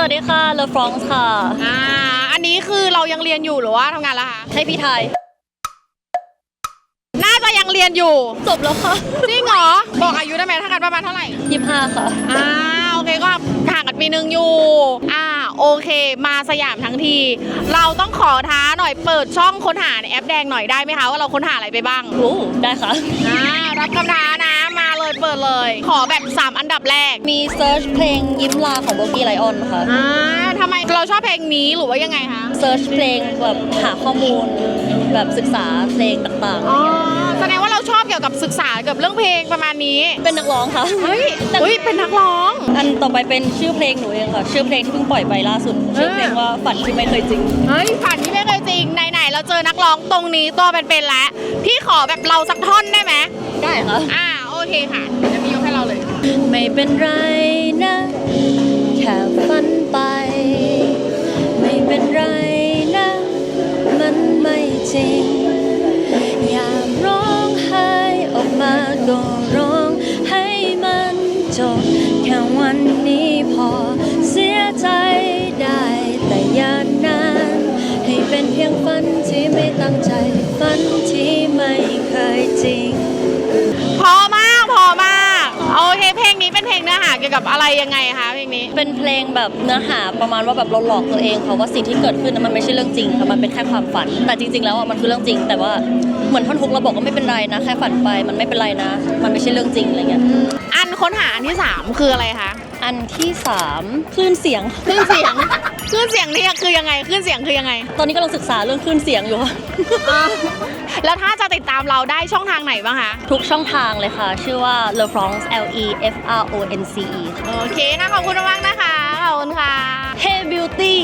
สวัสดีค่ะเลฟรองค่ะ อ่า อันนี้คือเรายังเรียนอยู่หรือว่าทำงานแล้วคะ ให้พี่ไทย น่าจะยังเรียนอยู่ จบแล้วค่ะจริงเหรอ บอกอายุได้ไหมถ้ากันประมาณเท่าไหร่ ยี่ห้าค่ะ อ่า โอเคก็ห่างกันปีหนึ่งอยู่ อ่า โอเค มาสยามทั้งที เราต้องขอท้าหน่อย เปิดช่องค้นหาในแอปแดงหน่อยได้ไหมคะว่าเราค้นหาอะไรไปบ้างโอ้ได้ค่ะ อ่า รับคำท้านะ ขอแบบ 3 อันดับแรกมีเซิร์ชเพลงยิ้มลาของโบกี้ไลออนค่ะอ่าทำไมเราชอบเพลงนี้หรือว่ายังไงคะเซิร์ชเพลงแบบหาข้อมูล แบบศึกษาเพลงต่างๆอ๋อแสดงว่าเราชอบเกี่ยวกับศึกษาเกี่ยวกับเรื่องเพลงประมาณนี้เป็นนักร้องค่ะ เฮ้ยเฮ้ยเป็นนักร้อง อันต่อไปเป็นชื่อเพลงหนูเองค่ะ ชื่อเพลงที่เพิ่งปล่อยไปล่าสุด ชื่อเพลงว่าฝันที่ไม่เคยจริง เฮ้ยฝันที่ไม่เคยจริงไหนๆเราเจอนักร้องตรงนี้ตัวเป็นๆแล้วพี่ขอแบบเราสักท่อนได้ไหมได้ค่ะ อ่าโอ เคค่ะเดี๋ยวพี่ยกให้เราเลย ไม่เป็นไรนะ แค่ฝันไป ไม่เป็นไรนะ มันไม่จริง อย่าร้องไห้ออกมาก็ร้องให้มันจบ แค่วันนี้พอเสียใจได้แต่อย่านาน ให้เป็นเพียงฝันที่ไม่ตั้งใจฝันที่ เพลงเนื้อหาเกี่ยวกับอะไรยังไงคะเพลงนี้ เป็นเพลงแบบเนื้อหาประมาณว่าแบบเราหลอกตัวเองค่ะว่าสิ่งที่เกิดขึ้นนั้นมันไม่ใช่เรื่องจริงค่ะมันเป็นแค่ความฝัน แต่จริง ๆ แล้วอะมันคือเรื่องจริง แต่ว่าเหมือนท่อนฮุกเราบอกว่าไม่เป็นไรนะแค่ฝันไปมันไม่เป็นไรนะ มันไม่ใช่เรื่องจริงอะไรเงี้ยอันค้นหาอันที่ 3 คืออะไรคะอันที่สามคลื่นเสียงคลื่นเสียงคลื่นเสียงนี่คือยังไงคลื่นเสียงคือยังไง ตอนนี้กำลังศึกษาเรื่องคลื่นเสียงอยู่ค่ะ แล้วถ้าจะติดตามเราได้ช่องทางไหนบ้างคะ ทุกช่องทางเลยค่ะ ชื่อว่า Le France L E F R O N C E โอเคค่ะขอบคุณมากๆนะคะ ขอบคุณค่ะ Hey Beauty